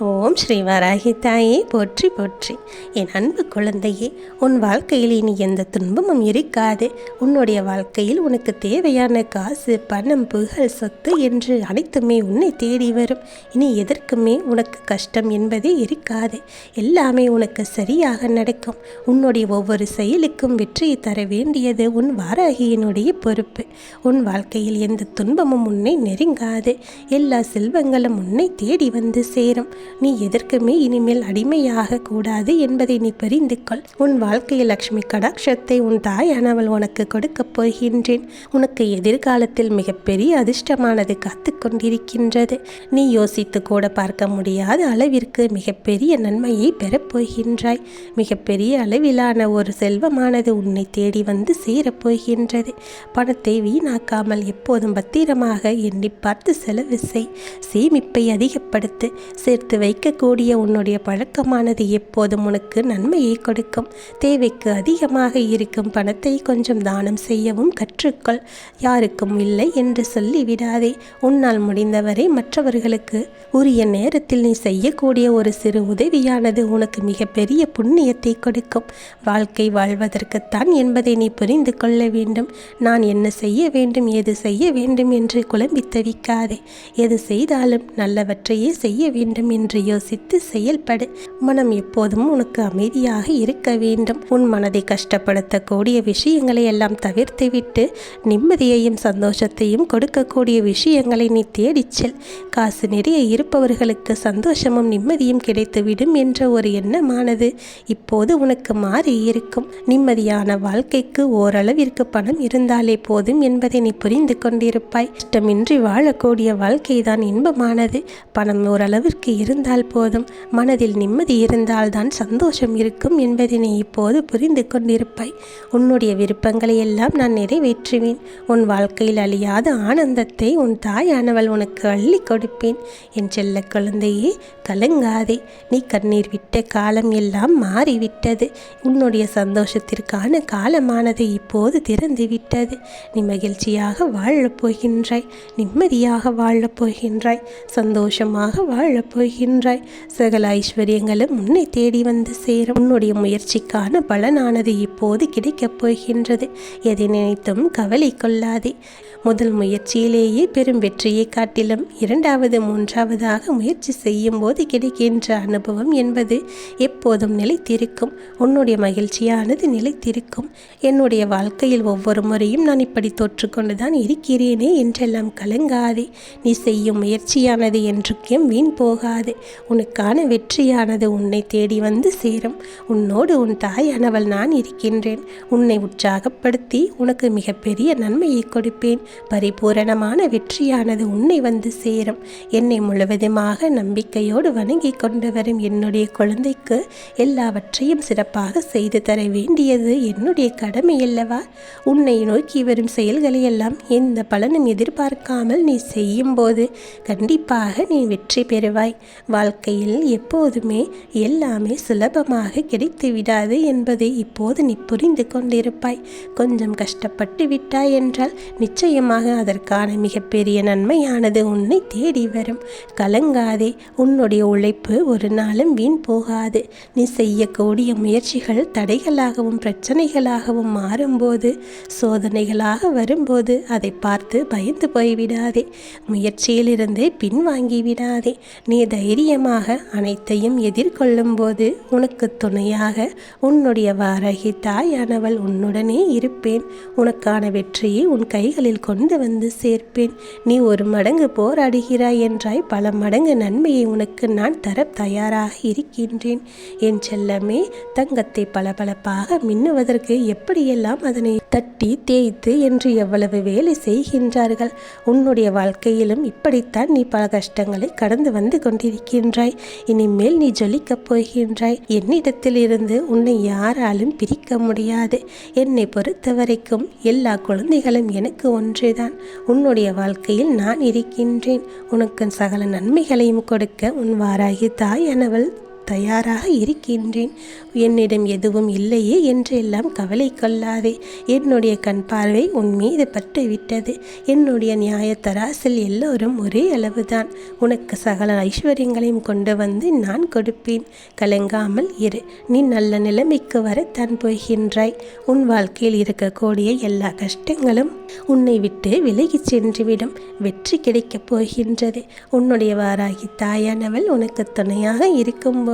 Oh. ஓம் ஸ்ரீ வராகி தாயே போற்றி போற்றி. என் அன்பு குழந்தையே உன் வாழ்க்கையில் இனி எந்த துன்பமும் இருக்காது. உன்னுடைய வாழ்க்கையில் உனக்கு தேவையான காசு பணம் புகழ் சொத்து என்று அனைத்துமே உன்னை தேடி வரும். இனி எதற்குமே உனக்கு கஷ்டம் என்பதே இருக்காது. எல்லாமே உனக்கு சரியாக நடக்கும். உன்னுடைய ஒவ்வொரு செயலுக்கும் வெற்றியை தர வேண்டியது உன் வாராகியினுடைய பொறுப்பு. உன் வாழ்க்கையில் எந்த துன்பமும் உன்னை நெருங்காது. எல்லா செல்வங்களும் உன்னை தேடி வந்து சேரும். நீ எதற்குமே இனிமேல் அடிமையாக கூடாது என்பதை நீ புரிந்து கொள். உன் வாழ்க்கையில் லக்ஷ்மி கடாட்சத்தை உன் தாயானவள் உனக்கு கொடுக்கப் போகின்றேன். உனக்கு எதிர்காலத்தில் மிகப்பெரிய அதிர்ஷ்டமானது காத்து கொண்டிருக்கின்றது. நீ யோசித்து கூட பார்க்க முடியாத அளவிற்கு மிகப்பெரிய நன்மையை பெறப்போகின்றாய் மிகப்பெரிய அளவிலான ஒரு செல்வமானது உன்னை தேடி வந்து சேரப்போகின்றது பணத்தை வீணாக்காமல் எப்போதும் பத்திரமாக எண்ணி பார்த்து செலவு செய். சேமிப்பை அதிகப்படுத்து. சேர்த்து சிந்திக்கக்கூடிய உன்னுடைய பழக்கமானது எப்போதும் உனக்கு நன்மையை கொடுக்கும். தேவைக்கு அதிகமாக இருக்கும் பணத்தை கொஞ்சம் தானம் செய்யவும் கற்றுக்கொள். யாருக்கும் இல்லை என்று சொல்லிவிடாதே. உன்னால் முடிந்தவரை மற்றவர்களுக்கு உரிய நேரத்தில் நீ செய்யக்கூடிய ஒரு சிறு உதவியானது உனக்கு மிகப்பெரிய புண்ணியத்தை கொடுக்கும். வாழ்க்கை வாழ்வதற்குத்தான் என்பதை நீ புரிந்து கொள்ள வேண்டும். நான் என்ன செய்ய வேண்டும் எது செய்ய வேண்டும் என்று குழம்பி தவிக்காதே. எது செய்தாலும் நல்லவற்றையே செய்ய வேண்டும் என்று யோசித்து செயல்படு. மனம் எப்போதும் உனக்கு அமைதியாக இருக்க வேண்டும். உன் மனதை கஷ்டப்படுத்தக்கூடிய விஷயங்களை எல்லாம் தவிர்த்துவிட்டு நிம்மதியையும் சந்தோஷத்தையும் கொடுக்கக்கூடிய விஷயங்களை நீ தேடிச் செல். காசு நிறைய இருப்பவர்களுக்கு சந்தோஷமும் நிம்மதியும் கிடைத்துவிடும் என்ற ஒரு எண்ணமானது இப்போது உனக்கு மாறி இருக்கும். நிம்மதியான வாழ்க்கைக்கு ஓரளவிற்கு பணம் இருந்தாலே போதும் என்பதை நீ புரிந்து கொண்டிருப்பாய். இஷ்டமின்றி வாழக்கூடிய வாழ்க்கைதான் இன்பமானது. பணம் ஓரளவிற்கு இருந்தால் போதும். மனதில் நிம்மதி இருந்தால்தான் சந்தோஷம் இருக்கும் என்பதை நீ இப்போது புரிந்து கொண்டிருப்பாய். உன்னுடைய விருப்பங்களை எல்லாம் நான் நிறைவேற்றுவேன். உன் வாழ்க்கையில் அழியாத ஆனந்தத்தை உன் தாயானவள் உனக்கு அள்ளி கொடுப்பேன். என் செல்ல குழந்தையே கலங்காதே. நீ கண்ணீர் விட்ட காலம் எல்லாம் மாறிவிட்டது. உன்னுடைய சந்தோஷத்திற்கான காலமானது இப்போது திறந்து விட்டது நீ மகிழ்ச்சியாக வாழப் போகின்றாய். நிம்மதியாக வாழப் போகின்றாய். சந்தோஷமாக வாழப் போகின்றாய். சகல ஐஸ்வர்யங்களும் உன்னை தேடி வந்து சேரும். உன்னுடைய முயற்சிக்கான பலனானது இப்போது கிடைக்கப் போகின்றது. எதை நினைத்தும் கவலை கொள்ளாதே. முதல் முயற்சியிலேயே பெரும் வெற்றியை காட்டிலும் இரண்டாவது மூன்றாவதாக முயற்சி செய்யும் போது கிடைக்கின்ற அனுபவம் என்பது எப்போதும் நிலைத்திருக்கும். உன்னுடைய மகிழ்ச்சியானது நிலைத்திருக்கும். என்னுடைய வாழ்க்கையில் ஒவ்வொரு முறையும் நான் இப்படி தொற்றுக்கொண்டுதான் இருக்கிறேனே என்றெல்லாம் கலங்காதே. நீ செய்யும் முயற்சியானது என்றுக்கும் வீண் போகாது. உனக்கான வெற்றியானது உன்னை தேடி வந்து சேரும். உன்னோடு உன் தாயானவள் நான் இருக்கின்றேன். உன்னை உற்சாகப்படுத்தி உனக்கு மிகப்பெரிய நன்மையை கொடுப்பேன். பரிபூரணமான வெற்றியானது உன்னை வந்து சேரும். என்னை முழுவதுமாக நம்பிக்கையோடு வணங்கி கொண்டு வரும் என்னுடைய குழந்தைக்கு எல்லாவற்றையும் சிறப்பாக செய்து தர வேண்டியது என்னுடைய கடமை அல்லவா? உன்னை நோக்கி வரும் செயல்களை எல்லாம் எந்த பலனும் எதிர்பார்க்காமல் நீ செய்யும்போது கண்டிப்பாக நீ வெற்றி பெறுவாய். வாழ்க்கையில் எப்போதுமே எல்லாமே சுலபமாக கிடைத்து விடாது என்பதை இப்போது நீ புரிந்து கொண்டிருப்பாய். கொஞ்சம் கஷ்டப்பட்டு விட்டாய் என்றால் நிச்சயம் நிச்சயமாக அதற்கான மிகப்பெரிய நன்மையானது உன்னை தேடி வரும். கலங்காதே உன்னுடைய உழைப்பு ஒரு நாளும் வீண் போகாது. நீ செய்யக்கூடிய முயற்சிகள் தடைகளாகவும் பிரச்சனைகளாகவும் மாறும்போது சோதனைகளாக வரும்போது அதை பார்த்து பயந்து போய்விடாதே. முயற்சியிலிருந்து பின்வாங்கி விடாதே. நீ தைரியமாக அனைத்தையும் எதிர்கொள்ளும் போது உனக்கு துணையாக உன்னுடைய வாரகி தாயானவள் உன்னுடனே இருப்பேன். உனக்கான வெற்றியை உன் கைகளில் கொண்டு வந்து சேர்ப்பேன். நீ ஒரு மடங்கு போராடுகிறாய் என்றாய். பல மடங்கு நன்மையை உனக்கு நான் தர தயாராக இருக்கின்றேன். என் செல்லமே தங்கத்தை பளபளப்பாக மின்னுவதற்கு எப்படியெல்லாம் அதனை தட்டி தேய்த்து என்று எவ்வளவு வேலை செய்கின்றார்கள்? உன்னுடைய வாழ்க்கையிலும் இப்படித்தான் நீ பல கஷ்டங்களை கடந்து வந்து கொண்டிருக்கின்றாய். இனிமேல் நீ ஜொலிக்கப் போகின்றாய். என்னிடத்திலிருந்து உன்னை யாராலும் பிரிக்க முடியாது. என்னை பொறுத்த வரைக்கும் எல்லா குழந்தைகளும் எனக்கு ஒன்றுதான். உன்னுடைய வாழ்க்கையில் நான் இருக்கின்றேன். உனக்கு சகல நன்மைகளையும் கொடுக்க உன் வாராகி தாயானவள் தயாராக இருக்கின்றேன். என்னிடம் எதுவும் இல்லையே என்றெல்லாம் கவலை கொள்ளாதே. என்னுடைய கண் பார்வை உன் மீது பட்டு விட்டது என்னுடைய நியாயத்தராசில் எல்லோரும் ஒரே அளவுதான். உனக்கு சகல ஐஸ்வர்யங்களையும் கொண்டு வந்து நான் கொடுப்பேன். கலங்காமல் இரு. நீ நல்ல நிலைமைக்கு வரத்தான் போகின்றாய். உன் வாழ்க்கையில் இருக்கக்கூடிய எல்லா கஷ்டங்களும் உன்னை விட்டு விலகிச் சென்றுவிடும். வெற்றி கிடைக்கப் போகின்றது. உன்னுடைய வாராகி தாயானவள் உனக்கு துணையாக இருக்கும்போது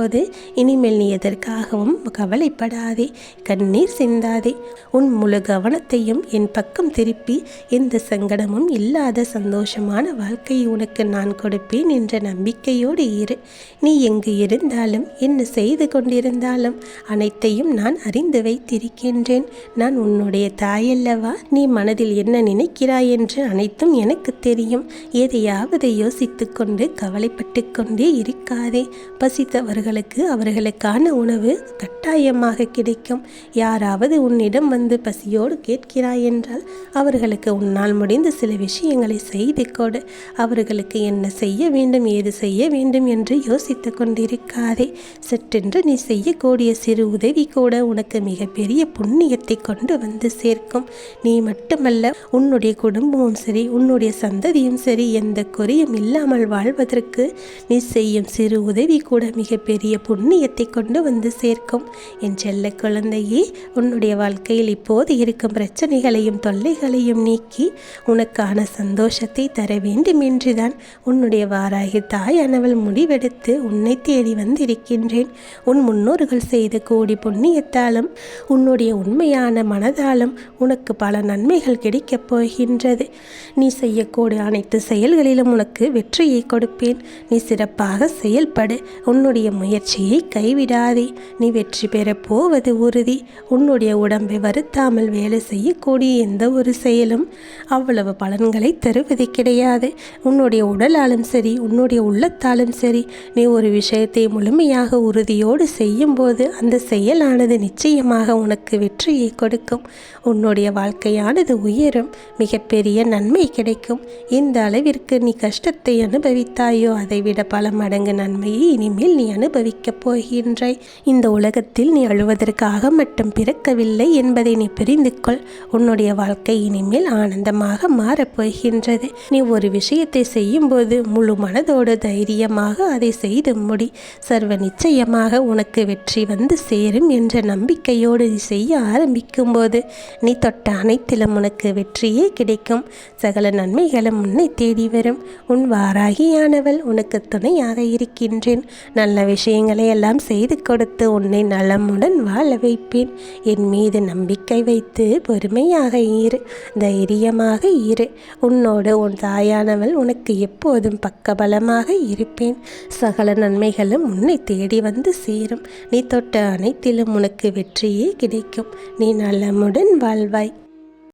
இனிமேல் நீ எதற்காகவும் கவலைப்படாதே கண்ணீர் சிந்தாதே. உன் முழு கவனத்தையும் என் பக்கம் திருப்பி எந்த சங்கடமும் இல்லாத சந்தோஷமான வாழ்க்கையை உனக்கு நான் கொடுப்பேன் என்ற நம்பிக்கையோடு இரு. நீ எங்கு இருந்தாலும் என்ன செய்து கொண்டிருந்தாலும் அனைத்தையும் நான் அறிந்து வைத்திருக்கின்றேன். நான் உன்னுடைய தாயல்லவா? நீ மனதில் என்ன நினைக்கிறாய் என்று அனைத்தும் எனக்கு தெரியும். எதையாவது யோசித்து கொண்டு கவலைப்பட்டு கொண்டே இருக்காதே. பசித்தவர்கள் அவர்களுக்கு அவர்களுக்கான உணவு கட்டாயமாக கிடைக்கும். யாராவது உன்னிடம் வந்து பசியோடு கேட்கிறாய் என்றால் அவர்களுக்கு உன்னால் முடிந்த சில விஷயங்களை செய்து கொடு. அவர்களுக்கு என்ன செய்ய வேண்டும் ஏது செய்ய வேண்டும் என்று யோசித்து கொண்டிருக்காதே. சற்றென்று நீ செய்யக்கூடிய சிறு உதவி கூட உனக்கு மிகப்பெரிய புண்ணியத்தை கொண்டு வந்து சேர்க்கும். நீ மட்டுமல்ல உன்னுடைய குடும்பமும் சரி உன்னுடைய சந்ததியும் சரி எந்த குறையும் இல்லாமல் வாழ்வதற்கு நீ செய்யும் சிறு உதவி கூட மிகப்பெரிய புண்ணியத்தை கொண்டு வந்து சேர்க்கும். என் செல்ல குழந்தையே உன்னுடைய வாழ்க்கையில் இப்போது இருக்கும் பிரச்சனைகளையும் தொல்லைகளையும் நீக்கி உனக்கான சந்தோஷத்தை தர வேண்டும் என்றுதான் உன்னுடைய வாராகி தாயானவள் முடிவெடுத்து உன்னை தேடி வந்திருக்கின்றேன். உன் முன்னோர்கள் செய்த கோடி புண்ணியத்தாலும் உன்னுடைய உண்மையான மனதாலும் உனக்கு பல நன்மைகள் கிடைக்கப் போகின்றது. நீ செய்யக்கூடிய அனைத்து செயல்களிலும் உனக்கு வெற்றியை கொடுப்பேன். நீ சிறப்பாக செயல்படு. உன்னுடைய முயற்சியை கைவிடாதே. நீ வெற்றி பெறப் போவது உறுதி. உன்னுடைய உடம்பை வருத்தாமல் வேலை செய்யக்கூடிய எந்த ஒரு செயலும் அவ்வளவு பலன்களை தருவது கிடையாது. உன்னுடைய உடலாலும் சரி உன்னுடைய உள்ளத்தாலும் சரி நீ ஒரு விஷயத்தை முழுமையாக உறுதியோடு செய்யும்போது அந்த செயலானது நிச்சயமாக உனக்கு வெற்றியை கொடுக்கும். உன்னுடைய வாழ்க்கையானது உயரும் மிகப்பெரிய நன்மை கிடைக்கும். இந்த அளவிற்கு நீ கஷ்டத்தை அனுபவித்தாயோ அதைவிட பல மடங்கு நன்மையை இனிமேல் நீ அனுபவி அனுபவிக்கப் போகின்றாய் இந்த உலகத்தில் நீ அழுவதற்காக மட்டும் பிறக்கவில்லை என்பதை நீ புரிந்து கொள் உன்னுடைய வாழ்க்கை இனிமேல் ஆனந்தமாக மாறப்போகின்றது நீ ஒரு விஷயத்தை செய்யும்போது முழு மனதோடு தைரியமாக அதை செய்து முடி. சர்வ நிச்சயமாக உனக்கு வெற்றி வந்து சேரும் என்ற நம்பிக்கையோடு நீ செய்ய ஆரம்பிக்கும்போது நீ தொட்ட அனைத்திலும் உனக்கு வெற்றியே கிடைக்கும். சகல நன்மைகளும் உன்னை தேடி வரும். உன் வாராகியானவள் உனக்கு துணையாக இருக்கின்றேன். நல்ல விஷயம் விஷயங்களை எல்லாம் செய்து கொடுத்து உன்னை நலமுடன் வாழ வைப்பேன். என் மீது நம்பிக்கை வைத்து பொறுமையாக இரு தைரியமாக இரு. உன்னோடு உன் தாயானவள் உனக்கு எப்போதும் பக்கபலமாக இருப்பேன். சகல நன்மைகளும் உன்னை தேடி வந்து சேரும். நீ தொட்ட அனைத்திலும் உனக்கு வெற்றியே கிடைக்கும். நீ நலமுடன் வாழ்வாய்.